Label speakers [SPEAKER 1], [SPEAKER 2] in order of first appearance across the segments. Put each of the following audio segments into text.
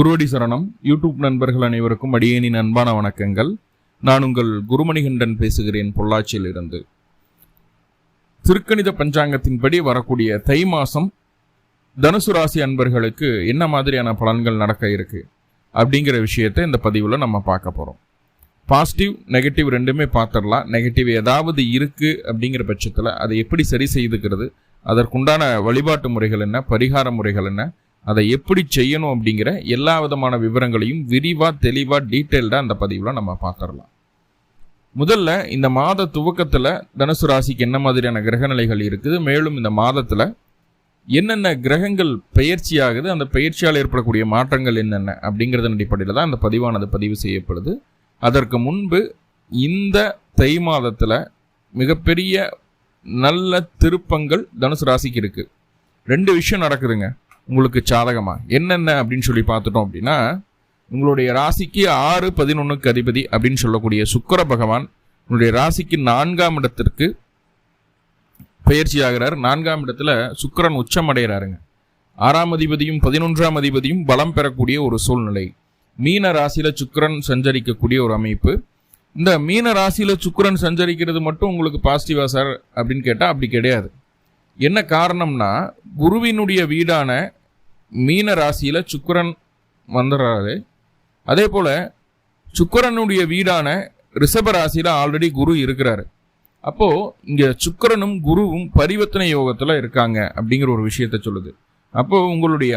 [SPEAKER 1] குருவடி சரணம். யூடியூப் நண்பர்கள் அனைவருக்கும் அடியேனின் அன்பான வணக்கங்கள். நான் உங்கள் குருமணிகண்டன் பேசுகிறேன் பொள்ளாச்சியிலிருந்து. திருக்கணித பஞ்சாங்கத்தின்படி வரக்கூடிய தை மாசம் தனுசு ராசி அன்பர்களுக்கு என்ன மாதிரியான பலன்கள் நடக்க இருக்கு அப்படிங்கிற விஷயத்தை இந்த பதிவில் நம்ம பார்க்க போகிறோம் பாசிட்டிவ் நெகட்டிவ் ரெண்டுமே பார்த்துடலாம். நெகட்டிவ் ஏதாவது இருக்குது அப்படிங்கிற பட்சத்தில் அதை எப்படி சரி செய்துக்கிறது அதற்குண்டான வழிபாட்டு முறைகள் என்ன பரிகார முறைகள் என்ன அதை எப்படி செய்யணும் அப்படிங்கிற எல்லா விதமான விவரங்களையும் விரிவாக தெளிவாக டீட்டெயில்டாக அந்த பதிவில் நம்ம பார்த்துடலாம். முதல்ல இந்த மாத துவக்கத்தில் தனுசு ராசிக்கு என்ன மாதிரியான கிரகநிலைகள் இருக்குது? மேலும் இந்த மாதத்தில் என்னென்ன கிரகங்கள் பயிற்சி ஆகுது? அந்த பயிற்சியால் ஏற்படக்கூடிய மாற்றங்கள் என்னென்ன? அப்படிங்கிறதன் அடிப்படையில் தான் அந்த பதிவானது பதிவு செய்யப்படுது. அதற்கு முன்பு இந்த தை மாதத்தில் மிகப்பெரிய நல்ல திருப்பங்கள் தனுசு ராசிக்கு இருக்குது ரெண்டு விஷயம் நடக்குதுங்க. உங்களுக்கு சாதகமாக என்னென்ன அப்படின்னு சொல்லி பார்த்துட்டோம் அப்படின்னா உங்களுடைய ராசிக்கு ஆறு பதினொன்றுக்கு அதிபதி அப்படின்னு சொல்லக்கூடிய சுக்கர பகவான் உங்களுடைய ராசிக்கு நான்காம் இடத்திற்கு பயிற்சி ஆகிறார் நான்காம் இடத்துல சுக்கரன் உச்சம் அடைகிறாருங்க. ஆறாம் அதிபதியும் பதினொன்றாம் அதிபதியும் பலம் பெறக்கூடிய ஒரு சூழ்நிலை. மீன ராசியில சுக்கரன் சஞ்சரிக்கக்கூடிய ஒரு அமைப்பு. இந்த மீன ராசியில சுக்கரன் சஞ்சரிக்கிறது மட்டும் உங்களுக்கு பாசிட்டிவா சார் அப்படின்னு கேட்டால் அப்படி கிடையாது. என்ன காரணம்னா குருவினுடைய வீடான மீன ராசியில் சுக்கரன் வந்துடுறாரு அதே போல் சுக்கரனுடைய வீடான ரிஷப ராசியில் ஆல்ரெடி குரு இருக்கிறாரு. அப்போது இங்கே சுக்கரனும் குருவும் பரிவர்த்தனை யோகத்தில் இருக்காங்க அப்படிங்கிற ஒரு விஷயத்த சொல்லுது. அப்போ உங்களுடைய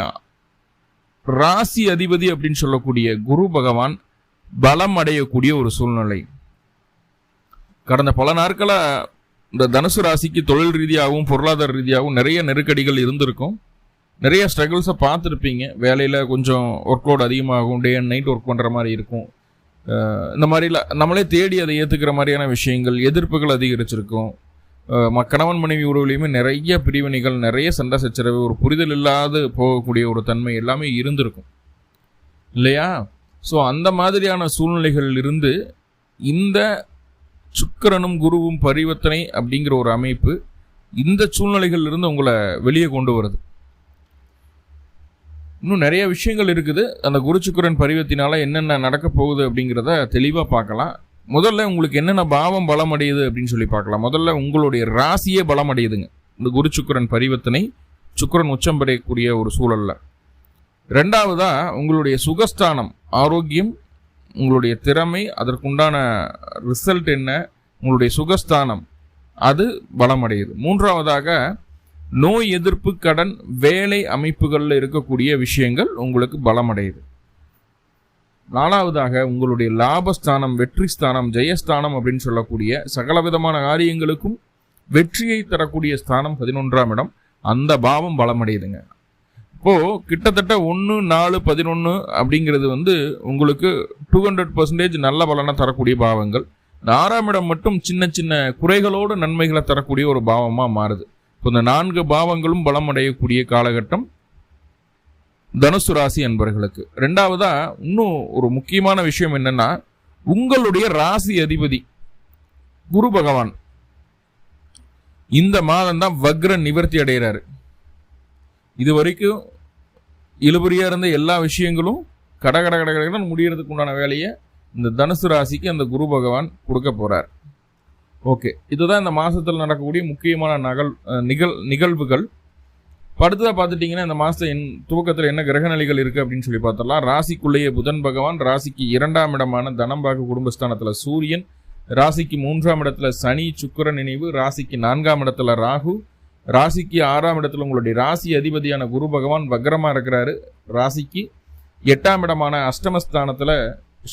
[SPEAKER 1] ராசி அதிபதி அப்படின்னு சொல்லக்கூடிய குரு பகவான் பலம் அடையக்கூடிய ஒரு சூழ்நிலை. கடந்த பல நாட்களாக இந்த தனுசு ராசிக்கு தொழில் ரீதியாகவும் பொருளாதார ரீதியாகவும் நிறைய நெருக்கடிகள் இருந்திருக்கும். நிறைய ஸ்ட்ரகிள்ஸை பார்த்துருப்பீங்க. வேலையில் கொஞ்சம் ஒர்க் லோட் அதிகமாகும் டே அண்ட் நைட் ஒர்க் பண்ணுற மாதிரி இருக்கும். இந்த மாதிரிலாம் நம்மளே தேடி அதை ஏற்றுக்கிற மாதிரியான விஷயங்கள் எதிர்ப்புகள் அதிகரிச்சிருக்கும். ம- கணவன் மனைவி உறவுலையுமே நிறைய பிரிவினைகள் நிறைய சண்டை சச்சரவு ஒரு புரிதல் இல்லாது போகக்கூடிய ஒரு தன்மை எல்லாமே இருந்திருக்கும். இல்லையா? ஸோ அந்த மாதிரியான சூழ்நிலைகளில் இருந்து இந்த சுக்கிரனும் குருவும் பரிவர்த்தனை அப்படிங்கிற ஒரு அமைப்பு இந்த சூழ்நிலைகளில் இருந்து உங்களை வெளியே கொண்டு வருது. இன்னும் நிறைய விஷயங்கள் இருக்குது. அந்த குரு சுக்கரன் பரிவத்தினால என்னென்ன நடக்க போகுது அப்படிங்கிறத தெளிவாக பார்க்கலாம். முதல்ல உங்களுக்கு என்னென்ன பாவம் பலம் அடையுது அப்படின்னு சொல்லி பார்க்கலாம். முதல்ல உங்களுடைய ராசியே பலம் அடையுதுங்க. இந்த குரு சுக்கிரன் பரிவர்த்தனை சுக்கிரன் உச்சம் பெறக்கூடிய ஒரு சூழலில். ரெண்டாவதாக உங்களுடைய சுகஸ்தானம் ஆரோக்கியம் உங்களுடைய திறமை அதற்குண்டான ரிசல்ட் என்ன உங்களுடைய சுகஸ்தானம் அது பலமடையுது. மூன்றாவதாக நோய் எதிர்ப்பு கடன் வேலை அமைப்புகளில் இருக்கக்கூடிய விஷயங்கள் உங்களுக்கு பலமடையுது. நாலாவதாக உங்களுடைய லாபஸ்தானம் வெற்றி ஸ்தானம் ஜெயஸ்தானம் அப்படின்னு சொல்லக்கூடிய சகலவிதமான காரியங்களுக்கும் வெற்றியை தரக்கூடிய ஸ்தானம் பதினொன்றாம் இடம். அந்த பாவம் பலமடையுதுங்க. இப்போது கிட்டத்தட்ட ஒன்று நாலு பதினொன்று அப்படிங்கிறது வந்து உங்களுக்கு டூ ஹண்ட்ரட் பர்சன்டேஜ் நல்ல பலனை தரக்கூடிய பாவங்கள். ஆறாம் இடம் மட்டும் சின்ன சின்ன குறைகளோடு நன்மைகளை தரக்கூடிய ஒரு பாவமாக மாறுது. இப்போ இந்த நான்கு பாவங்களும் பலம் அடையக்கூடிய காலகட்டம் தனுசு ராசி என்பவர்களுக்கு ரெண்டாவதாக இன்னும் ஒரு முக்கியமான விஷயம் என்னன்னா உங்களுடைய ராசி அதிபதி குரு பகவான் இந்த மாதம் தான் வக்ர நிவர்த்தி அடைகிறாரு. இது வரைக்கும் இழுபறியாக இருந்த எல்லா விஷயங்களும் கட கட கட முடியறதுக்கு உண்டான வேலையை இந்த தனுசு ராசிக்கு அந்த குரு பகவான் கொடுக்க போகிறார் ஓகே. இதுதான் இந்த மாதத்தில் நடக்கக்கூடிய முக்கியமான நகல் நிகழ் நிகழ்வுகள். படுத்ததாக பார்த்துட்டிங்கன்னா இந்த மாதம் என் துவக்கத்தில் என்ன கிரகநிலைகள் இருக்குது அப்படின்னு சொல்லி பார்த்தரலாம் ராசிக்குள்ளேயே புதன் பகவான் ராசிக்கு இரண்டாம் இடமான தனம்பாக குடும்பஸ்தானத்தில் சூரியன் ராசிக்கு மூன்றாம் இடத்துல சனி சுக்கிரன் நினைவு ராசிக்கு நான்காம் இடத்துல ராகு ராசிக்கு ஆறாம் இடத்துல உங்களுடைய ராசி அதிபதியான குரு பகவான் வக்ரமாக இருக்கிறாரு. ராசிக்கு எட்டாம் இடமான அஷ்டமஸ்தானத்தில்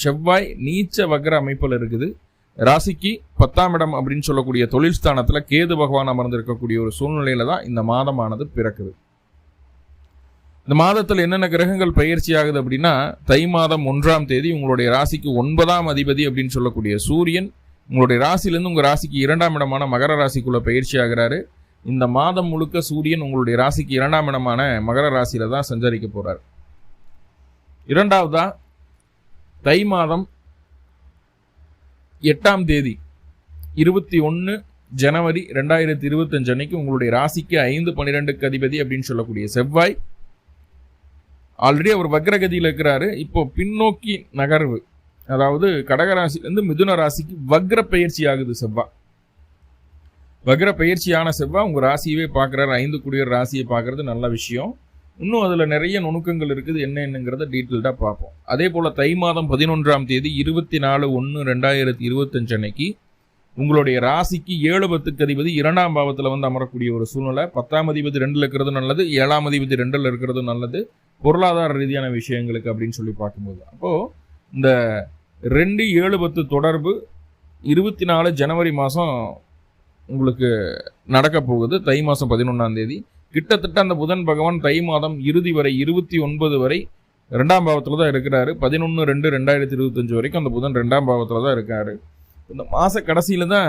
[SPEAKER 1] செவ்வாய் நீச்ச வக்ர அமைப்பில் இருக்குது. ராசிக்கு பத்தாம் இடம் அப்படின்னு சொல்லக்கூடிய தொழில் ஸ்தானத்தில் கேது பகவான் அமர்ந்திருக்கக்கூடிய ஒரு சூழ்நிலையில தான் இந்த மாதமானது பிறக்குது. இந்த மாதத்தில் என்னென்ன கிரகங்கள் பயிற்சி ஆகுது அப்படின்னா தை மாதம் ஒன்றாம் தேதி உங்களுடைய ராசிக்கு ஒன்பதாம் அதிபதி அப்படின்னு சொல்லக்கூடிய சூரியன் உங்களுடைய ராசிலேருந்து உங்கள் ராசிக்கு இரண்டாம் இடமான மகர ராசிக்குள்ளே பயிற்சி ஆகிறாரு. இந்த மாதம் முழுக்க சூரியன் உங்களுடைய ராசிக்கு இரண்டாம் இடமான மகர ராசியில தான் சஞ்சரிக்க போறார். இரண்டாவதா தை மாதம் எட்டாம் தேதி இருபத்தி ஒன்று ஜனவரி ரெண்டாயிரத்தி இருபத்தஞ்சு அன்னைக்கு உங்களுடைய ராசிக்கு ஐந்து பன்னிரெண்டுக்கு அதிபதி அப்படின்னு சொல்லக்கூடிய செவ்வாய் ஆல்ரெடி அவர் வக்ரகதியில் இருக்கிறாரு. இப்போ பின்னோக்கி நகர்வு அதாவது கடகராசிலேருந்து மிதுன ராசிக்கு வக்ர பயிற்சி ஆகுது செவ்வாய். வக்ர பயிற்சியான செவ்வாய் உங்கள் ராசியவே பார்க்குறாரு. ஐந்து குடியர் ராசியை பார்க்குறது நல்ல விஷயம். இன்னும் அதில் நிறைய நுணுக்கங்கள் இருக்குது. என்ன என்னங்கிறத டீட்டெயில்டாக பார்ப்போம். அதே போல் தை மாதம் பதினொன்றாம் தேதி இருபத்தி நாலு ஒன்று ரெண்டாயிரத்தி இருபத்தஞ்சு அன்னைக்கு உங்களுடைய ராசிக்கு ஏழு பத்துக்கு அதிபதி இரண்டாம் பாவத்தில் வந்து அமரக்கூடிய ஒரு சூழ்நிலை. பத்தாம் அதிபதி ரெண்டில் இருக்கிறது நல்லது. ஏழாம் அதிபதி ரெண்டில் இருக்கிறது நல்லது. பொருளாதார ரீதியான விஷயங்களுக்கு அப்படின்னு சொல்லி பார்க்கும்போது. அப்போது இந்த ரெண்டு ஏழு பத்து தொடர்பு இருபத்தி நாலு ஜனவரி மாதம் உங்களுக்கு நடக்க போகுது. தை மாதம் பதினொன்றாம் தேதி. கிட்டத்தட்ட அந்த புதன் பகவான் தை மாதம் இறுதி வரை இருபத்தி ஒன்பது வரை ரெண்டாம் பாவத்தில் தான் இருக்கிறாரு. பதினொன்று ரெண்டு ரெண்டாயிரத்தி இருபத்தஞ்சு வரைக்கும் அந்த புதன் ரெண்டாம் பாவத்தில் தான் இருக்கார். இந்த மாத கடைசியில் தான்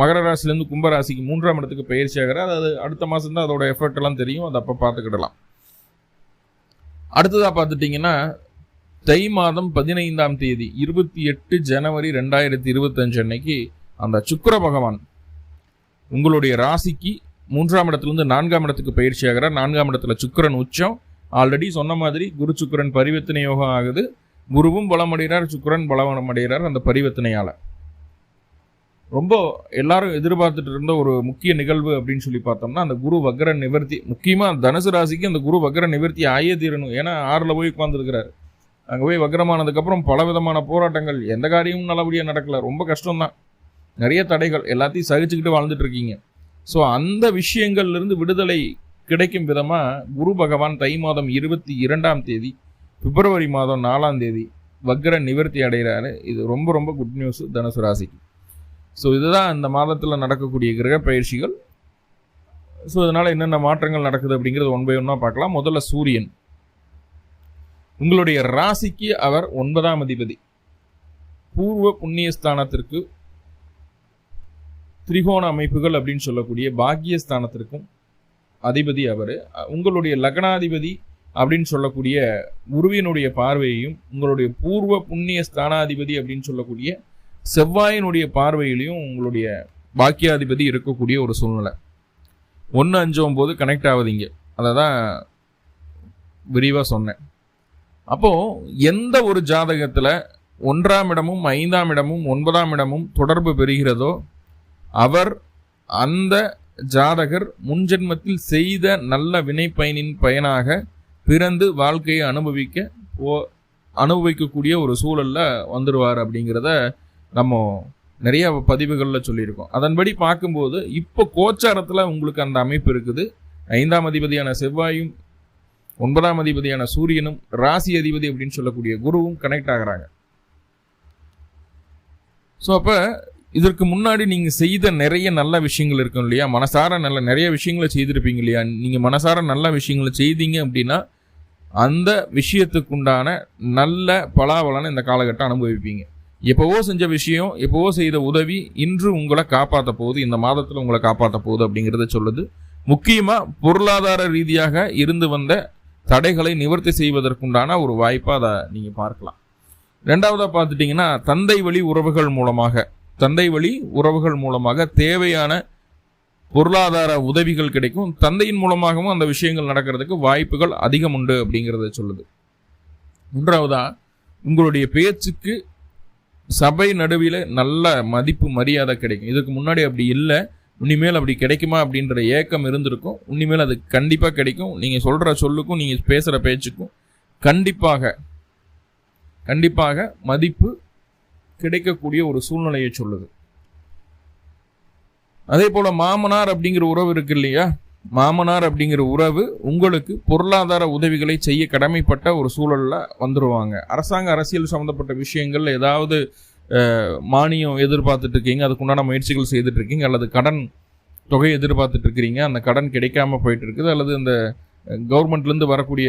[SPEAKER 1] மகர ராசிலேருந்து கும்பராசிக்கு மூன்றாம் இடத்துக்கு பயிற்சி ஆகிறார். அது அடுத்த மாதம் தான் அதோட எஃபர்ட் எல்லாம் தெரியும். அதை அப்போ பார்த்துக்கிடலாம். அடுத்ததாக பார்த்துட்டிங்கன்னா தை மாதம் பதினைந்தாம் தேதி இருபத்தி எட்டு ஜனவரி ரெண்டாயிரத்தி இருபத்தஞ்சு அன்னைக்கு அந்த சுக்கர பகவான் உங்களுடைய ராசிக்கு மூன்றாம் இடத்துலேருந்து நான்காம் இடத்துக்கு பயிற்சி ஆகிறார். நான்காம் இடத்துல சுக்கரன் உச்சம். ஆல்ரெடி சொன்ன மாதிரி குரு சுக்கரன் பரிவர்த்தனை யோகம் ஆகுது. குருவும் பலமடைகிறார் சுக்கரன் பலம் அடைகிறார் அந்த பரிவர்த்தனையால். ரொம்ப எல்லாரும் எதிர்பார்த்துட்டு இருந்த ஒரு முக்கிய நிகழ்வு அப்படின்னு சொல்லி பார்த்தோம்னா அந்த குரு வக்ர நிவர்த்தி. முக்கியமாக தனுசு ராசிக்கு அந்த குரு வக்ர நிவர்த்தி ஆயே தீரணும். ஏன்னா ஆறில் போய் உட்காந்துருக்கிறாரு அங்கே போய் வக்ரமானதுக்கப்புறம் பல விதமான போராட்டங்கள். எந்த காரியமும் நல்லபடியாக நடக்கல. ரொம்ப கஷ்டம்தான். நிறைய தடைகள் எல்லாத்தையும் சகிச்சுக்கிட்டு வாழ்ந்துட்டு இருக்கீங்க ஸோ அந்த விஷயங்கள்லேருந்து விடுதலை கிடைக்கும் விதமாக குரு பகவான் தை மாதம் இருபத்தி இரண்டாம் தேதி பிப்ரவரி மாதம் நாலாம் தேதி வக்ர நிவர்த்தி அடைகிறாரு. இது ரொம்ப ரொம்ப குட் நியூஸ் தனுசு ராசிக்கு. ஸோ இதுதான் இந்த மாதத்தில் நடக்கக்கூடிய கிரக பயிற்சிகள். ஸோ இதனால் என்னென்ன மாற்றங்கள் நடக்குது அப்படிங்கிறது ஒன் பை ஒன்னாக பார்க்கலாம். முதல்ல சூரியன். உங்களுடைய ராசிக்கு அவர் ஒன்பதாம் அதிபதி. பூர்வ புண்ணியஸ்தானத்திற்கு திரிகோண அமைப்புகள் அப்படின்னு சொல்லக்கூடிய பாக்கியஸ்தானத்திற்கும் அதிபதி அவர். உங்களுடைய லக்னாதிபதி அப்படின்னு சொல்லக்கூடிய குருவினுடைய பார்வையையும் உங்களுடைய பூர்வ புண்ணிய ஸ்தானாதிபதி அப்படின்னு சொல்லக்கூடிய செவ்வாயினுடைய பார்வையிலையும் உங்களுடைய பாக்கியாதிபதி இருக்கக்கூடிய ஒரு சூழ்நிலை. ஒன்று அஞ்சு ஒம்பது கனெக்ட் ஆகுதிங்க. அதை தான் விரிவாக சொன்னேன். அப்போது எந்த ஒரு ஜாதகத்தில் ஒன்றாம் இடமும் ஐந்தாம் இடமும் ஒன்பதாம் இடமும் தொடர்பு பெறுகிறதோ அவர் அந்த ஜாதகர் முன்ஜென்மத்தில் செய்த நல்ல வினைப்பயனின் பயனாக பிறந்து வாழ்க்கையை அனுபவிக்க ஓ அனுபவிக்கக்கூடிய ஒரு சூழலில் வந்துடுவார் அப்படிங்கிறத நம்ம நிறைய பதிவுகளில் சொல்லியிருக்கோம். அதன்படி பார்க்கும்போது இப்போ கோச்சாரத்தில் உங்களுக்கு அந்த அமைப்பு இருக்குது. ஐந்தாம் அதிபதியான செவ்வாயும் ஒன்பதாம் அதிபதியான சூரியனும் ராசி அதிபதி அப்படின்னு சொல்லக்கூடிய குருவும் கனெக்ட் ஆகிறாங்க. ஸோ அப்போ இதற்கு முன்னாடி நீங்கள் செய்த நிறைய நல்ல விஷயங்கள் இருக்கும் இல்லையா? மனசார நல்ல நிறைய விஷயங்களை செய்திருப்பீங்க இல்லையா? நீங்கள் மனசார நல்ல விஷயங்களை செய்தீங்க அப்படின்னா அந்த விஷயத்துக்குண்டான நல்ல பலாபலனை இந்த காலகட்டம் அனுபவிப்பீங்க. எப்போவோ செஞ்ச விஷயம் எப்போவோ செய்த உதவி இன்று உங்களை காப்பாற்ற போகுது இந்த மாதத்தில் உங்களை காப்பாற்ற போகுது அப்படிங்கிறத சொல்லுது. முக்கியமாக பொருளாதார ரீதியாக இருந்து வந்த தடைகளை நிவர்த்தி செய்வதற்குண்டான ஒரு வாய்ப்பாக அதை நீங்கள் பார்க்கலாம். ரெண்டாவதாக பார்த்துட்டிங்கன்னா தந்தை வழி உறவுகள் மூலமாக. தந்தை வழி உறவுகள் மூலமாக தேவையான பொருளாதார உதவிகள் கிடைக்கும். தந்தையின் மூலமாகவும் அந்த விஷயங்கள் நடக்கிறதுக்கு வாய்ப்புகள் அதிகம் உண்டு அப்படிங்கிறத சொல்லுது. மூன்றாவதா உங்களுடைய பேச்சுக்கு சபை நடுவில் நல்ல மதிப்பு மரியாதை கிடைக்கும். இதுக்கு முன்னாடி அப்படி இல்லை. இனிமேல் அப்படி கிடைக்குமா அப்படின்ற ஏக்கம் இருந்திருக்கும். இனிமேல் அது கண்டிப்பாக கிடைக்கும். நீங்கள் சொல்கிற சொல்லுக்கும் நீங்கள் பேசுகிற பேச்சுக்கும் கண்டிப்பாக கண்டிப்பாக மதிப்பு கிடைக்கக்கூடிய ஒரு சூழ்நிலையை சொல்லுது. அதே போல் மாமனார் அப்படிங்கிற உறவு இருக்கு இல்லையா? மாமனார் அப்படிங்கிற உறவு உங்களுக்கு பொருளாதார உதவிகளை செய்ய கடமைப்பட்ட ஒரு சூழலில் வந்துடுவாங்க அரசாங்க அரசியல் சம்மந்தப்பட்ட விஷயங்கள் ஏதாவது மானியம் எதிர்பார்த்துட்டு இருக்கீங்க அதுக்குண்டான முயற்சிகள் செய்துட்டு இருக்கீங்க அல்லது கடன் தொகை எதிர்பார்த்துட்டு இருக்கிறீங்க அந்த கடன் கிடைக்காம போயிட்டு இருக்குது அல்லது அந்த கவர்மெண்ட்லேருந்து வரக்கூடிய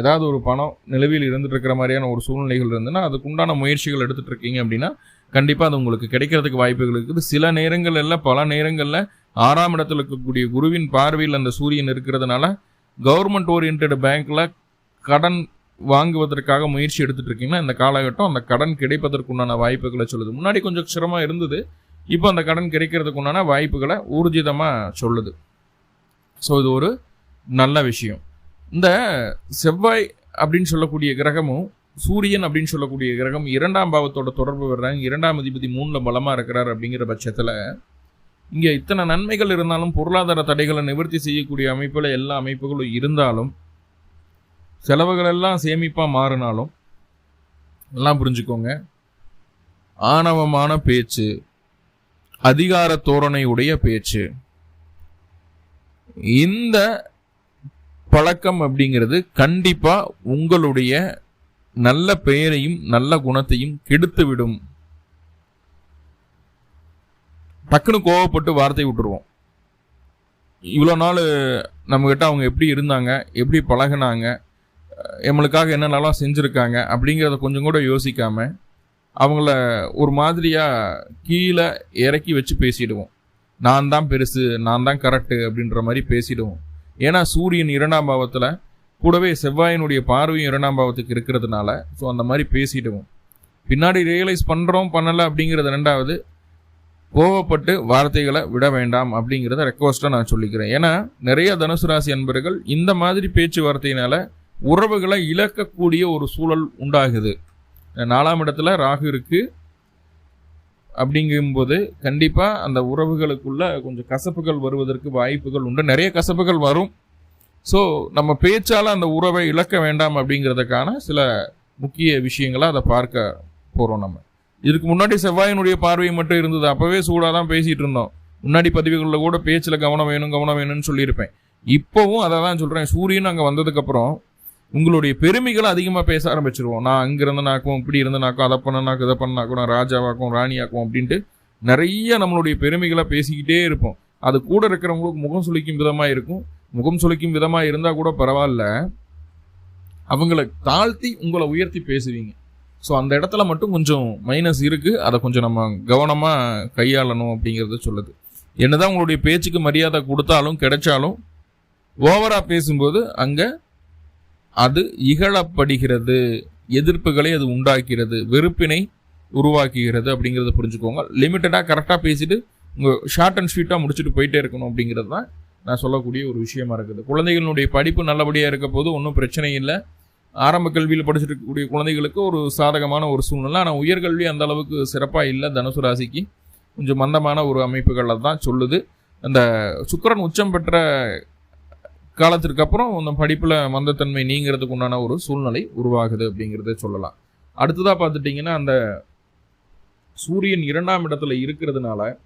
[SPEAKER 1] ஏதாவது ஒரு பணம் நிலவில் இருந்துட்டு இருக்கிற மாதிரியான ஒரு சூழ்நிலைகள் இருந்ததுன்னா அதுக்குண்டான முயற்சிகள் எடுத்துகிட்டு இருக்கீங்க அப்படின்னா கண்டிப்பாக அது உங்களுக்கு கிடைக்கிறதுக்கு வாய்ப்புகள் இருக்குது. சில நேரங்களில் பல நேரங்களில் ஆறாம் இடத்துல இருக்கக்கூடிய குருவின் பார்வையில் அந்த சூரியன் இருக்கிறதுனால கவர்மெண்ட் ஓரியன்ட் பேங்க்கில் கடன் வாங்குவதற்காக முயற்சி எடுத்துட்டு இருக்கீங்கன்னா இந்த காலகட்டம் அந்த கடன் கிடைப்பதற்குண்டான வாய்ப்புகளை சொல்லுது. முன்னாடி கொஞ்சம் சிரமம் இருந்தது. இப்போ அந்த கடன் கிடைக்கிறதுக்குண்டான வாய்ப்புகளை ஊர்ஜிதமாக சொல்லுது. ஸோ இது ஒரு நல்ல விஷயம். இந்த செவ்வாய் அப்படின்னு சொல்லக்கூடிய கிரகமும் சூரியன் அப்படின்னு சொல்லக்கூடிய கிரகம் இரண்டாம் பாவத்தோட தொடர்பு வர்றாங்க. இரண்டாம் அதிபதி மூணில் பலமாக இருக்கிறார் அப்படிங்கிற பட்சத்தில் இங்கே இத்தனை நன்மைகள் இருந்தாலும் பொருளாதார தடைகளை நிவர்த்தி செய்யக்கூடிய அமைப்பில் எல்லா அமைப்புகளும் இருந்தாலும் செலவுகள் எல்லாம் சேமிப்பாக மாறினாலும் எல்லாம் புரிஞ்சுக்கோங்க. ஆணவமான பேச்சு அதிகார தோரணையுடைய பேச்சு இந்த பழக்கம் அப்படிங்கிறது கண்டிப்பா உங்களுடைய நல்ல பெயரையும் நல்ல குணத்தையும் கெடுத்து விடும் டக்குன்னு கோவப்பட்டு வார்த்தை விட்டுருவோம். இவ்வளோ நாள் நம்மக்கிட்ட அவங்க எப்படி இருந்தாங்க எப்படி பழகுனாங்க நம்மளுக்காக என்னென்னலாம் செஞ்சுருக்காங்க அப்படிங்கிறத கொஞ்சம் கூட யோசிக்காம அவங்கள ஒரு மாதிரியாக கீழே இறக்கி வச்சு பேசிடுவோம். நான் தான் பெருசு நான் தான் கரெக்டு அப்படின்ற மாதிரி பேசிடுவோம். ஏன்னா சூரியன் இரண்டாம் பாவத்தில் கூடவே செவ்வாயினுடைய பார்வையும் இரண்டாம் பாவத்துக்கு இருக்கிறதுனால ஸோ அந்த மாதிரி பேசிடுவோம். பின்னாடி ரியலைஸ் பண்ணுறோம் பண்ணலை அப்படிங்கிறது ரெண்டாவது கோவப்பட்டு வார்த்தைகளை விட வேண்டாம் அப்படிங்கிறத ரெக்வஸ்ட்டாக நான் சொல்லிக்கிறேன். ஏன்னா நிறைய தனுசு ராசி அன்பர்கள் இந்த மாதிரி பேச்சுவார்த்தையினால உறவுகளை இழக்கக்கூடிய ஒரு சூழல் உண்டாகுது. நாலாம் இடத்துல ராகு இருக்குது அப்படிங்கும்போது கண்டிப்பாக அந்த உறவுகளுக்குள்ள கொஞ்சம் கசப்புகள் வருவதற்கு வாய்ப்புகள் உண்டு. நிறைய கசப்புகள் வரும். ஸோ நம்ம பேச்சால் அந்த உறவை இழக்க வேண்டாம் அப்படிங்கிறதுக்கான சில முக்கிய விஷயங்களை அதை பார்க்க போகிறோம் நம்ம. இதுக்கு முன்னாடி செவ்வாயினுடைய பார்வை மட்டும் இருந்தது. அப்போவே சூடாக தான் பேசிகிட்டு இருந்தோம். முன்னாடி பதிவுகளில் கூட பேச்சில் கவனம் வேணும் கவனம் வேணும்னு சொல்லியிருப்பேன். இப்போவும் அதை தான் சொல்கிறேன் சூரியன் அங்கே வந்ததுக்கப்புறம் உங்களுடைய பெருமைகளை அதிகமாக பேச ஆரம்பிச்சிருவோம். நான் அங்கே நாக்கும் இப்படி இருந்தனாக்கும் அதை பண்ணனாக்கும் இதை பண்ணனாக்கும் நான் ராஜாவாக்கும் ராணியாக்கும் அப்படின்ட்டு நிறைய நம்மளுடைய பெருமைகளை பேசிக்கிட்டே இருப்போம். அது கூட இருக்கிறவங்களுக்கு முகம் சுளிக்கும் விதமாக இருக்கும். முகம் சுளிக்கும் விதமாக இருந்தால் கூட பரவாயில்ல. அவங்கள தாழ்த்தி உங்களை உயர்த்தி பேசுவீங்க. ஸோ அந்த இடத்துல மட்டும் கொஞ்சம் மைனஸ் இருக்குது அதை கொஞ்சம் நம்ம கவனமாக கையாளணும் அப்படிங்கிறத சொல்லுது. என்னதான் உங்களுடைய பேச்சுக்கு மரியாதை கொடுத்தாலும் கிடைச்சாலும் ஓவராக பேசும்போது அங்கே அது இகழப்படுகிறது. எதிர்ப்புகளை அது உண்டாக்கிறது. வெறுப்பினை உருவாக்குகிறது அப்படிங்கிறத புரிஞ்சுக்கோங்க. லிமிட்டடாக கரெக்டாக பேசிட்டு உங்கள் ஷார்ட் அண்ட் ஸ்வீட்டாக முடிச்சுட்டு போயிட்டே இருக்கணும் அப்படிங்கிறது தான் நான் சொல்லக்கூடிய ஒரு விஷயமா இருக்குது. குழந்தைகளுடைய படிப்பு நல்லபடியாக இருக்க போது ஒன்றும் பிரச்சனை இல்லை. ஆரம்ப கல்வியில் படிச்சுட்டு இருக்கக்கூடிய குழந்தைகளுக்கு ஒரு சாதகமான ஒரு சூழ்நிலை. ஆனால் உயர்கல்வி அந்த அளவுக்கு சிறப்பாக இல்லை. தனுசு ராசிக்கு கொஞ்சம் மந்தமான ஒரு அமைப்புகளில் தான் சொல்லுது. அந்த சுக்கரன் உச்சம் பெற்ற காலத்திற்கு அப்புறம் அந்த படிப்பில் மந்தத்தன்மை நீங்கிறதுக்கு உண்டான ஒரு சூழ்நிலை உருவாகுது அப்படிங்கிறத சொல்லலாம். அடுத்ததாக பார்த்துட்டிங்கன்னா அந்த சூரியன் இரண்டாம் இடத்துல இருக்கிறதுனால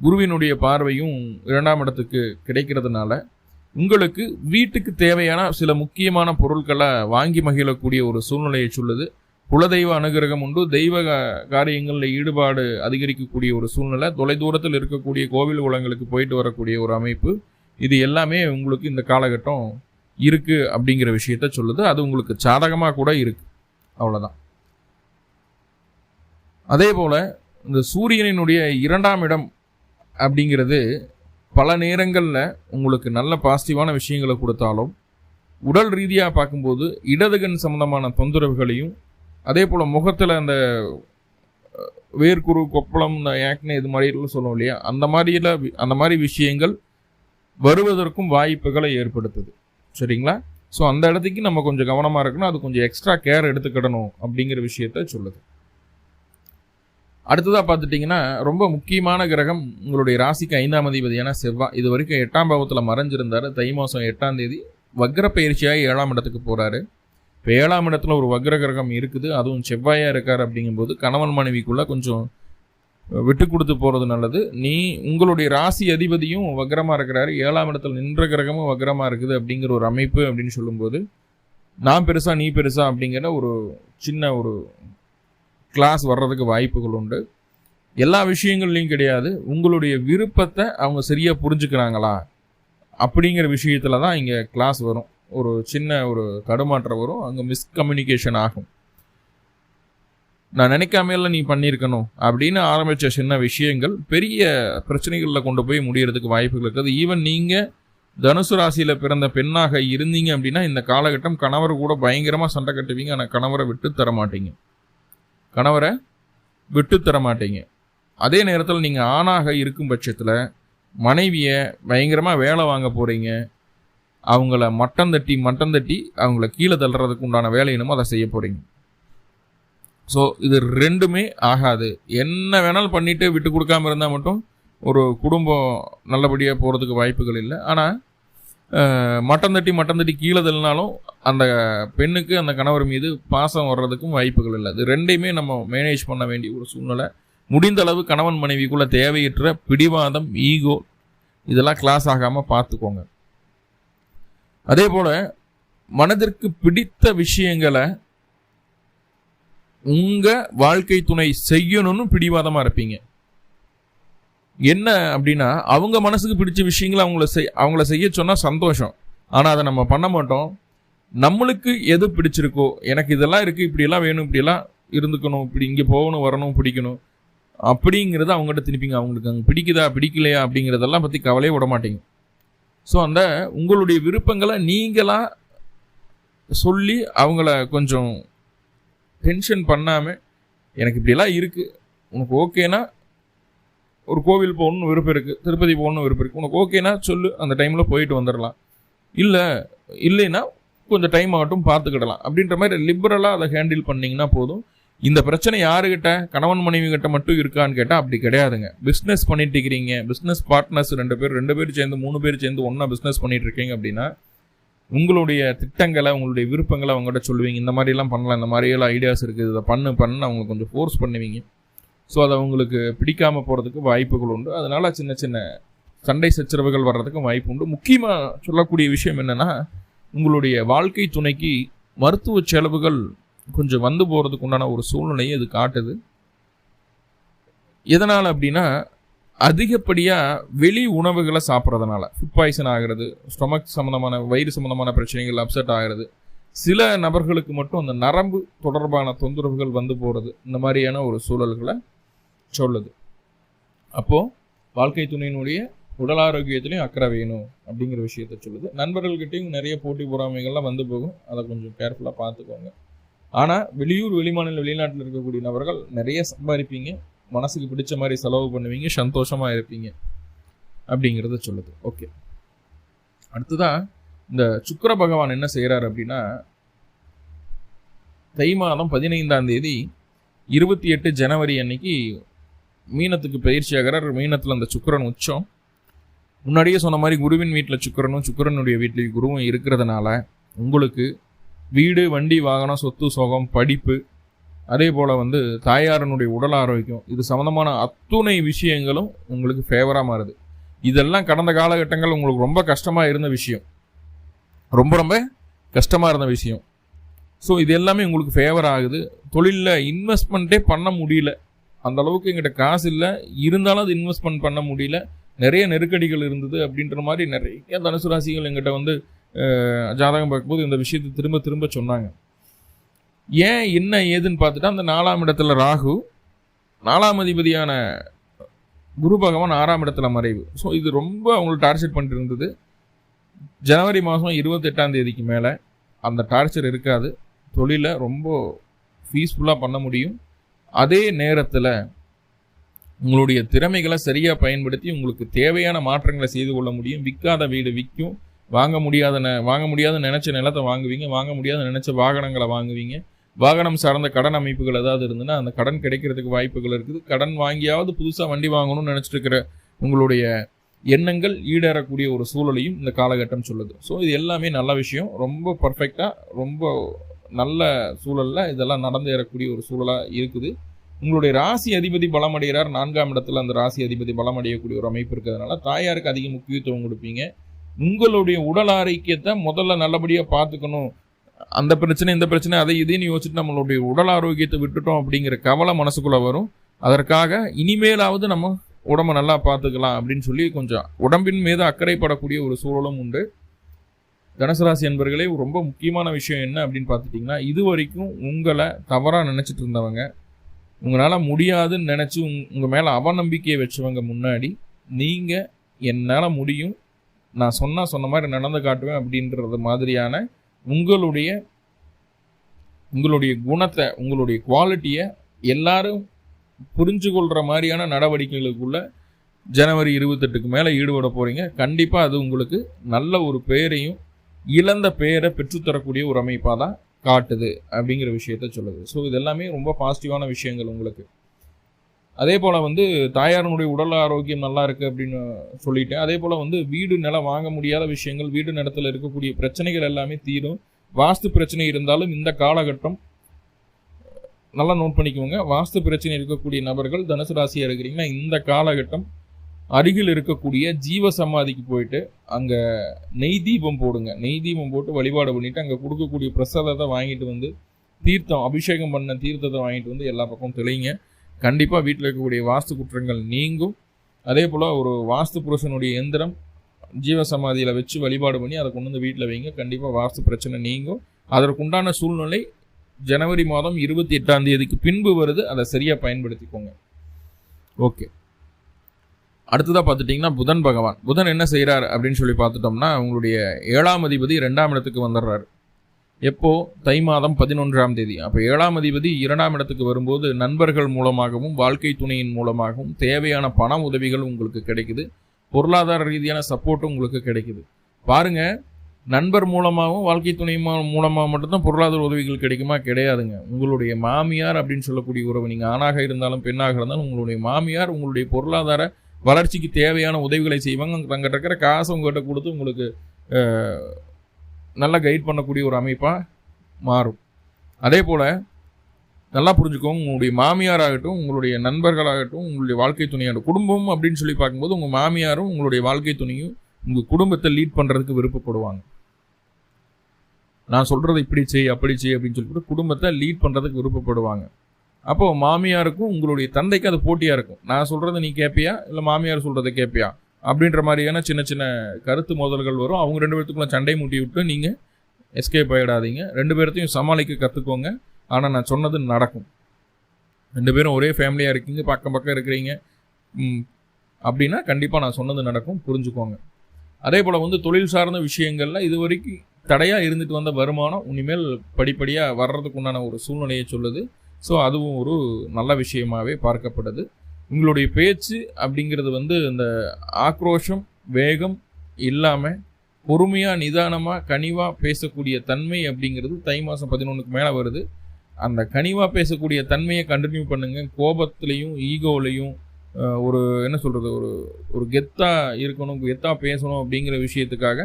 [SPEAKER 1] குருவினுடைய பார்வையும் இரண்டாம் இடத்துக்கு கிடைக்கிறதுனால உங்களுக்கு வீட்டுக்கு தேவையான சில முக்கியமான பொருட்களை வாங்கி மகிழக்கூடிய ஒரு சூழ்நிலையை சொல்லுது. குலதெய்வ அனுகிரகம் உண்டு. தெய்வ காரியங்களில் ஈடுபாடு அதிகரிக்கக்கூடிய ஒரு சூழ்நிலை. தொலைதூரத்தில் இருக்கக்கூடிய கோவில் குளங்களுக்கு போயிட்டு வரக்கூடிய ஒரு அமைப்பு. இது எல்லாமே உங்களுக்கு இந்த காலகட்டம் இருக்குது அப்படிங்கிற விஷயத்த சொல்லுது. அது உங்களுக்கு சாதகமாக கூட இருக்கு. அவ்வளோதான் அதே போல் இந்த சூரியனினுடைய இரண்டாம் இடம் அப்படிங்கிறது பல நேரங்களில் உங்களுக்கு நல்ல பாசிட்டிவான விஷயங்களை கொடுத்தாலும் உடல் ரீதியாக பார்க்கும்போது இடதுகண் சம்மந்தமான தொந்தரவுகளையும் அதே போல் முகத்தில் அந்த வேர்க்குரு கொப்பளம் இந்த ஏக்னே இது மாதிரிலாம் சொல்லுவோம் இல்லையா? அந்த மாதிரியில் அந்த மாதிரி விஷயங்கள் வருவதற்கும் வாய்ப்புகளை ஏற்படுத்துது. சரிங்களா? ஸோ அந்த இடத்துக்கு நம்ம கொஞ்சம் கவனமாக இருக்கணும். அது கொஞ்சம் எக்ஸ்ட்ரா கேர் எடுத்துக்கிடணும் அப்படிங்கிற விஷயத்த சொல்லுது. அடுத்ததாக பார்த்துட்டிங்கன்னா ரொம்ப முக்கியமான கிரகம் உங்களுடைய ராசிக்கு ஐந்தாம் அதிபதியான செவ்வாய் இது வரைக்கும் எட்டாம் பாவத்தில் மறைஞ்சிருந்தார். தை மாதம் எட்டாம் தேதி வக்ர பயிற்சியாக ஏழாம் இடத்துக்கு போகிறாரு இப்போ ஏழாம் இடத்துல ஒரு வக்ர கிரகம் இருக்குது. அதுவும் செவ்வாயாக இருக்கார் அப்படிங்கும்போது கணவன் மனைவிக்குள்ளே கொஞ்சம் விட்டு கொடுத்து போகிறது நல்லது. நீ உங்களுடைய ராசி அதிபதியும் வக்ரமாக இருக்கிறாரு. ஏழாம் இடத்துல நின்ற கிரகமும் வக்ரமாக இருக்குது அப்படிங்கிற ஒரு அமைப்பு அப்படின்னு சொல்லும்போது நான் பெருசா நீ பெருசா அப்படிங்கிற ஒரு சின்ன ஒரு கிளாஸ் வர்றதுக்கு வாய்ப்புகள் உண்டு. எல்லா விஷயங்கள்லையும் கிடையாது. உங்களுடைய விருப்பத்தை அவங்க சரியாக புரிஞ்சுக்கிறாங்களா அப்படிங்கிற விஷயத்தில் தான் இங்கே கிளாஸ் வரும். ஒரு சின்ன ஒரு தடுமாற்றம் வரும். அங்கே மிஸ்கம்யூனிகேஷன் ஆகும். நான் நினைக்காமல நீ பண்ணியிருக்கணும் அப்படின்னு ஆரம்பித்த சின்ன விஷயங்கள் பெரிய பிரச்சனைகளில் கொண்டு போய் முடியறதுக்கு வாய்ப்புகள் இருக்குது. ஈவன் நீங்கள் தனுசு ராசியில் பிறந்த பெண்ணாக இருந்தீங்க அப்படின்னா இந்த காலகட்டம் கணவர் கூட பயங்கரமாக சண்டை கட்டுவீங்க. ஆனால் கணவரை விட்டு தர மாட்டீங்க கணவரை விட்டு தர மாட்டீங்க அதே நேரத்தில் நீங்கள் ஆணாக இருக்கும் பட்சத்தில் மனைவியை பயங்கரமாக வேலை வாங்க போகிறீங்க அவங்கள மட்டம் தட்டி மட்டம் தட்டி அவங்கள கீழே தள்ளுறதுக்கு உண்டான வேலை என்னமோ அதை செய்ய போகிறீங்க ஸோ இது ரெண்டுமே ஆகாது. என்ன வேணாலும் பண்ணிட்டு விட்டு கொடுக்காம இருந்தால் மட்டும் ஒரு குடும்பம் நல்லபடியாக போகிறதுக்கு வாய்ப்புகள் இல்லை. ஆனால் மட்டம் தட்டி மட்டம் தட்டி கீழே தள்ளினாலும் அந்த பெண்ணுக்கு அந்த கணவர் மீது பாசம் வர்றதுக்கும் வாய்ப்புகள் இல்லை. இது ரெண்டையுமே நம்ம மேனேஜ் பண்ண வேண்டிய ஒரு சூழ்நிலை. முடிந்த அளவு கணவன் மனைவிக்குள்ள தேவையற்ற பிடிவாதம் ஈகோ இதெல்லாம் கிளாஸ் ஆகாமல் பார்த்துக்கோங்க. அதே போல் மனதிற்கு பிடித்த விஷயங்களை உங்கள் வாழ்க்கை துணை செய்யணும்னு பிடிவாதமாக இருப்பீங்க. என்ன அப்படின்னா அவங்க மனசுக்கு பிடிச்ச விஷயங்களை அவங்கள செய் அவங்கள செய்ய சொன்னால் சந்தோஷம். ஆனால் அதை நம்ம பண்ண மாட்டோம். நம்மளுக்கு எது பிடிச்சிருக்கோ எனக்கு இதெல்லாம் இருக்குது இப்படியெல்லாம் வேணும் இப்படியெல்லாம் இருந்துக்கணும் இப்படி இங்கே போகணும் வரணும் பிடிக்கணும். அப்படிங்கிறத அவங்ககிட்ட திருப்பிங்க அவங்களுக்கு அங்கே பிடிக்குதா பிடிக்கலையா அப்படிங்கிறதெல்லாம் பற்றி கவலையே விட மாட்டீங்க. ஸோ அந்த உங்களுடைய விருப்பங்களை நீங்களாக சொல்லி அவங்கள கொஞ்சம் டென்ஷன் பண்ணாமல் எனக்கு இப்படிலாம் இருக்குது உனக்கு ஓகேனா ஒரு கோவில் போகணுன்னு விருப்பம் இருக்குது திருப்பதி போகணுன்னு விருப்பம் இருக்குது உனக்கு ஓகேனா சொல்லு அந்த டைமில் போயிட்டு வந்துடலாம் இல்லை இல்லைன்னா கொஞ்சம் டைம் ஆகட்டும் பார்த்துக்கிடலாம். அப்படின்ற மாதிரி லிபரலாக அதை ஹேண்டில் பண்ணிங்கன்னா போதும். இந்த பிரச்சனை யாருக்கிட்ட கணவன் மனைவி கிட்ட மட்டும் இருக்கான்னு கேட்டால் அப்படி கிடையாதுங்க. பிஸ்னஸ் பண்ணிட்டு இருக்கிறீங்க பிஸ்னஸ் பார்ட்னர்ஸ் ரெண்டு பேர் ரெண்டு பேர் சேர்ந்து மூணு பேர் சேர்ந்து ஒன்றா பிஸ்னஸ் பண்ணிட்டு இருக்கீங்க அப்படின்னா உங்களுடைய திட்டங்களை உங்களுடைய விருப்பங்களை அவங்ககிட்ட சொல்லுவீங்க. இந்த மாதிரிலாம் பண்ணலாம் இந்த மாதிரியெல்லாம் ஐடியாஸ் இருக்குது இதை பண்ணு பண்ணு அவங்களுக்கு கொஞ்சம் ஃபோர்ஸ் பண்ணுவீங்க. ஸோ அதை அவங்களுக்கு பிடிக்காமல் போகிறதுக்கு வாய்ப்புகள் உண்டு. அதனால் சின்ன சின்ன சண்டை சச்சரவுகள் வர்றதுக்கும் வாய்ப்பு உண்டு. முக்கியமாக சொல்லக்கூடிய விஷயம் என்னென்னா உங்களுடைய வாழ்க்கை துணைக்கு மருத்துவ செலவுகள் கொஞ்சம் வந்து போகிறதுக்கு உண்டான ஒரு சூழ்நிலையை இது காட்டுது. எதனால் அப்படின்னா அதிகப்படியாக வெளி உணவுகளை சாப்பிட்றதுனால ஃபுட் பாய்சன் ஆகிறது ஸ்டொமக் சம்மந்தமான வயிறு சம்மந்தமான பிரச்சனைகள் அப்செட் ஆகிறது சில நபர்களுக்கு மட்டும் அந்த நரம்பு தொடர்பான தொந்தரவுகள் வந்து போகிறது இந்த மாதிரியான ஒரு சூழல்களை சொல்லுது. அப்போது வாழ்க்கை துணையினுடைய உடல் ஆரோக்கியத்துலேயும் அக்கறை வேணும் அப்படிங்கிற விஷயத்த சொல்லுது. நண்பர்கள்கிட்டையும் நிறைய போட்டி பொறாமைகள்லாம் வந்து போகும். அதை கொஞ்சம் கேர்ஃபுல்லாக பார்த்துக்கோங்க. ஆனால் வெளியூர் வெளிமாநில வெளிநாட்டில் இருக்கக்கூடிய நபர்கள் நிறைய சம்பாதிப்பீங்க. மனசுக்கு பிடிச்ச மாதிரி செலவு பண்ணுவீங்க சந்தோஷமாக இருப்பீங்க அப்படிங்கிறத சொல்லுது. ஓகே அடுத்ததான் இந்த சுக்கர பகவான் என்ன செய்கிறார் அப்படின்னா தை மாதம் பதினைந்தாம் தேதி இருபத்தி எட்டு ஜனவரி அன்னைக்கு மீனத்துக்கு பயிற்சி ஆகிறார். மீனத்தில் அந்த சுக்கரன் உச்சம். முன்னாடியே சொன்ன மாதிரி குருவின் வீட்டில் சுக்கரனும் சுக்கரனுடைய வீட்டில் குருவும் இருக்கிறதுனால உங்களுக்கு வீடு வண்டி வாகனம் சொத்து சோகம் படிப்பு அதே போல் வந்து தாயாரனுடைய உடல் ஆரோக்கியம் இது சம்மந்தமான அத்துணை விஷயங்களும் உங்களுக்கு ஃபேவராக மாறுது. இதெல்லாம் கடந்த காலகட்டங்கள் உங்களுக்கு ரொம்ப கஷ்டமாக இருந்த விஷயம். ரொம்ப ரொம்ப கஷ்டமாக இருந்த விஷயம். ஸோ இது எல்லாமே உங்களுக்கு ஃபேவர் ஆகுது. தொழிலில் இன்வெஸ்ட்மெண்ட்டே பண்ண முடியல. அந்த அளவுக்கு எங்கிட்ட காசு இல்லை. இருந்தாலும் அது இன்வெஸ்ட்மெண்ட் பண்ண முடியல. நிறைய நெருக்கடிகள் இருந்தது அப்படின்ற மாதிரி நிறைய தனுசு ராசிகள் எங்கிட்ட வந்து ஜாதகம் பார்க்கும்போது இந்த விஷயத்தை திரும்ப திரும்ப சொன்னாங்க. ஏன் என்ன ஏதுன்னு பார்த்துட்டா அந்த நாலாம் இடத்துல ராகு நாலாம் அதிபதியான குரு பகவான் ஆறாம் இடத்துல மறைவு. ஸோ இது ரொம்ப அவங்களை டார்ச்சர் பண்ணிட்டு இருந்தது. ஜனவரி மாதம் இருபத்தெட்டாம் தேதிக்கு மேலே அந்த டார்ச்சர் இருக்காது. தொழிலை ரொம்ப பீஸ்ஃபுல்லாக பண்ண முடியும். அதே நேரத்தில் உங்களுடைய திறமைகளை சரியாக பயன்படுத்தி உங்களுக்கு தேவையான மாற்றங்களை செய்து கொள்ள முடியும். விற்காத வீடு விற்கும் வாங்க முடியாத வாங்க முடியாத நினச்ச நிலத்தை வாங்குவீங்க. வாங்க முடியாத நினச்ச வாகனங்களை வாங்குவீங்க. வாகனம் சார்ந்த கடன் அமைப்புகள் ஏதாவது இருந்ததுன்னா அந்த கடன் கிடைக்கிறதுக்கு வாய்ப்புகள் இருக்குது. கடன் வாங்கியாவது புதுசாக வண்டி வாங்கணும்னு நினச்சிட்டு இருக்கிற உங்களுடைய எண்ணங்கள் ஈடேறக்கூடிய ஒரு சூழலையும் இந்த காலகட்டம் சொல்லுது. ஸோ இது எல்லாமே நல்ல விஷயம். ரொம்ப பர்ஃபெக்டாக ரொம்ப நல்ல சூழலில் இதெல்லாம் நடந்து ஏறக்கூடிய ஒரு சூழலாக இருக்குது. உங்களுடைய ராசி அதிபதி பலமடைகிறார் நான்காம் இடத்துல அந்த ராசி அதிபதி பலமடையக்கூடிய ஒரு அமைப்பு இருக்கிறதுனால தாயாருக்கு அதிக முக்கியத்துவம் கொடுப்பீங்க. உங்களுடைய உடல் ஆரோக்கியத்தை முதல்ல நல்லபடியாக பார்த்துக்கணும். அந்த பிரச்சனை இந்த பிரச்சனை அதை இதையும் யோசிச்சுட்டு நம்மளுடைய உடல் ஆரோக்கியத்தை விட்டுட்டோம் அப்படிங்கிற கவலை மனசுக்குள்ளே வரும். அதற்காக இனிமேலாவது நம்ம உடம்பை நல்லா பார்த்துக்கலாம் அப்படின்னு சொல்லி கொஞ்சம் உடம்பின் மீது அக்கறைப்படக்கூடிய ஒரு சூழலும் உண்டு. தனுசராசி என்பர்களே ரொம்ப முக்கியமான விஷயம் என்ன அப்படின்னு பார்த்துட்டிங்கன்னா இது வரைக்கும் உங்களை தவறாக நினச்சிட்டு இருந்தவங்க உங்களால் முடியாதுன்னு நினச்சி உங் உங்கள் மேலே அவநம்பிக்கையை வச்சவங்க முன்னாடி நீங்கள் என்னால் முடியும் நான் சொன்னால் சொன்ன மாதிரி நடந்து காட்டுவேன் அப்படின்றது மாதிரியான உங்களுடைய உங்களுடைய குணத்தை உங்களுடைய குவாலிட்டியை எல்லாரும் புரிஞ்சு கொள்கிற மாதிரியான நடவடிக்கைகளுக்குள்ள ஜனவரி இருபத்தெட்டுக்கு மேலே ஈடுபட போகிறீங்க கண்டிப்பாக அது உங்களுக்கு நல்ல ஒரு பெயரையும் இழந்த பேரை பெற்றுத்தரக்கூடிய ஒரு அமைப்பாக தான் காட்டுது அப்படிங்கிற விஷயத்த சொல்லுது. ஸோ இது எல்லாமே ரொம்ப பாசிட்டிவான விஷயங்கள் உங்களுக்கு. அதே போல் வந்து தாயாரனுடைய உடல் ஆரோக்கியம் நல்லா இருக்குது அப்படின்னு சொல்லிட்டேன். அதே போல் வந்து வீடு நிலம் வாங்க முடியாத விஷயங்கள் வீடு நிலத்தில் இருக்கக்கூடிய பிரச்சனைகள் எல்லாமே தீரும். வாஸ்து பிரச்சனை இருந்தாலும் இந்த காலகட்டம் நல்லா நோட் பண்ணிக்கோங்க. வாஸ்து பிரச்சனை இருக்கக்கூடிய நபர்கள் தனுசு ராசியாக இருக்கிறீங்கன்னா இந்த காலகட்டம் அருகில் இருக்கக்கூடிய ஜீவ சமாதிக்கு போயிட்டு அங்கே நெய் தீபம் போடுங்க. நெய் தீபம் போட்டு வழிபாடு பண்ணிவிட்டு அங்கே கொடுக்கக்கூடிய பிரசாதத்தை வாங்கிட்டு வந்து தீர்த்தம் அபிஷேகம் பண்ண தீர்த்தத்தை வாங்கிட்டு வந்து எல்லா பக்கமும் தெளிங்க. கண்டிப்பாக வீட்டில் இருக்கக்கூடிய வாஸ்து குற்றங்கள் நீங்கும். அதே போல் ஒரு வாஸ்து புருஷனுடைய எந்திரம் ஜீவ சமாதியில் வச்சு வழிபாடு பண்ணி அதை கொண்டு வந்து வீட்டில் வைங்க. கண்டிப்பாக வாஸ்து பிரச்சனை நீங்கும். அதற்குண்டான சூழ்நிலை ஜனவரி மாதம் இருபத்தி எட்டாம் தேதிக்கு பின்பு வருது. அதை சரியாக பயன்படுத்திக்கோங்க. ஓகே. அடுத்ததாக பார்த்துட்டிங்கன்னா புதன் பகவான். புதன் என்ன செய்கிறார் அப்படின்னு சொல்லி பார்த்துட்டோம்னா அவங்களுடைய ஏழாம் அதிபதி ரெண்டாம் இடத்துக்கு வந்துடுறாரு எப்போ? தை மாதம் பதினொன்றாம் தேதி. அப்போ ஏழாம் அதிபதி இரண்டாம் இடத்துக்கு வரும்போது நண்பர்கள் மூலமாகவும் வாழ்க்கை துணையின் மூலமாகவும் தேவையான பண உதவிகள் உங்களுக்கு கிடைக்குது. பொருளாதார ரீதியான சப்போர்ட்டும் உங்களுக்கு கிடைக்குது. பாருங்க நண்பர் மூலமாகவும் வாழ்க்கை துணை மூலமாக மட்டும்தான் பொருளாதார உதவிகள் கிடைக்குமா? கிடையாதுங்க. உங்களுடைய மாமியார் அப்படின்னு சொல்லக்கூடிய உறவு நீங்கள் ஆணாக இருந்தாலும் பெண்ணாக இருந்தாலும் உங்களுடைய மாமியார் உங்களுடைய பொருளாதார வளர்ச்சிக்கு தேவையான உதவிகளை செய்வாங்க. தங்கிட்ட இருக்கிற காசை உங்கள்கிட்ட கொடுத்து உங்களுக்கு நல்லா கைட் பண்ணக்கூடிய ஒரு அமைப்பாக மாறும். அதே போல் நல்லா புரிஞ்சுக்கோங்க உங்களுடைய மாமியாராகட்டும் உங்களுடைய நண்பர்களாகட்டும் உங்களுடைய வாழ்க்கை துணையாகட்டும் குடும்பம் அப்படின்னு சொல்லி பார்க்கும்போது உங்கள் மாமியாரும் உங்களுடைய வாழ்க்கை துணையும் உங்கள் குடும்பத்தை லீட் பண்ணுறதுக்கு விருப்பப்படுவாங்க. நான் சொல்கிறது இப்படி செய் அப்படி செய் அப்படின்னு சொல்லிட்டு குடும்பத்தை லீட் பண்ணுறதுக்கு விருப்பப்படுவாங்க. அப்போது மாமியாருக்கும் உங்களுடைய தந்தைக்கு அது போட்டியாக இருக்கும். நான் சொல்கிறத நீ கேட்பியா இல்லை மாமியார் சொல்கிறத கேட்பியா அப்படின்ற மாதிரியான சின்ன சின்ன கருத்து மோதல்கள் வரும். அவங்க ரெண்டு பேர்த்துக்குள்ள சண்டை மூட்டி விட்டு நீங்கள் எஸ்கேப் ஆகிடாதீங்க ரெண்டு பேர்த்தையும் சமாளிக்க கற்றுக்கோங்க ஆனால் நான் சொன்னது நடக்கும். ரெண்டு பேரும் ஒரே ஃபேமிலியாக இருக்கீங்க பக்கம் பக்கம் இருக்கிறீங்க. அப்படின்னா கண்டிப்பாக நான் சொன்னது நடக்கும். புரிஞ்சுக்கோங்க. அதே போல் வந்து தொழில் சார்ந்த விஷயங்களில் இது வரைக்கும் தடையாக இருந்துட்டு வந்த வருமானம் இனிமேல் படிப்படியாக வர்றதுக்கு உண்டான ஒரு சூழ்நிலையை சொல்லுது. ஸோ அதுவும் ஒரு நல்ல விஷயமாகவே பார்க்கப்படுது. உங்களுடைய பேச்சு அப்படிங்கிறது வந்து இந்த ஆக்ரோஷம் வேகம் இல்லாமல் பொறுமையாக நிதானமாக கனிவாக பேசக்கூடிய தன்மை அப்படிங்கிறது தை மாதம் பதினொன்றுக்கு மேலே வருது. அந்த கனிவாக பேசக்கூடிய தன்மையை கண்டினியூ பண்ணுங்கள் கோபத்துலேயும் ஈகோலையும் ஒரு என்ன சொல்கிறது ஒரு ஒரு கெத்தாக இருக்கணும் கெத்தாக பேசணும் அப்படிங்கிற விஷயத்துக்காக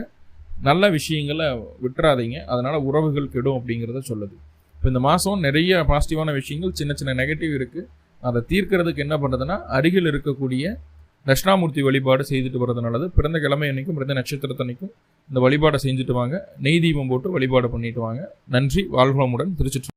[SPEAKER 1] நல்ல விஷயங்களை விட்டுறாதீங்க. அதனால் உறவுகள் கெடும் அப்படிங்கிறத சொல்லுது. இப்போ இந்த மாதம் நிறைய பாசிட்டிவான விஷயங்கள் சின்ன சின்ன நெகட்டிவ் இருக்குது அதை தீர்க்கிறதுக்கு என்ன பண்ணுறதுன்னா அருகில் இருக்கக்கூடிய தட்சிணாமூர்த்தி வழிபாடு செய்துட்டு வர்றது நல்லது. பிறந்த கிழமை அன்னைக்கும் பிறந்த நட்சத்திரத்தன்னைக்கும் இந்த வழிபாடை செஞ்சுட்டு வாங்க. நெய் தீபம் போட்டு வழிபாடு பண்ணிட்டு வாங்க. நன்றி வாழ்வளமுடன் திருச்சிட்டு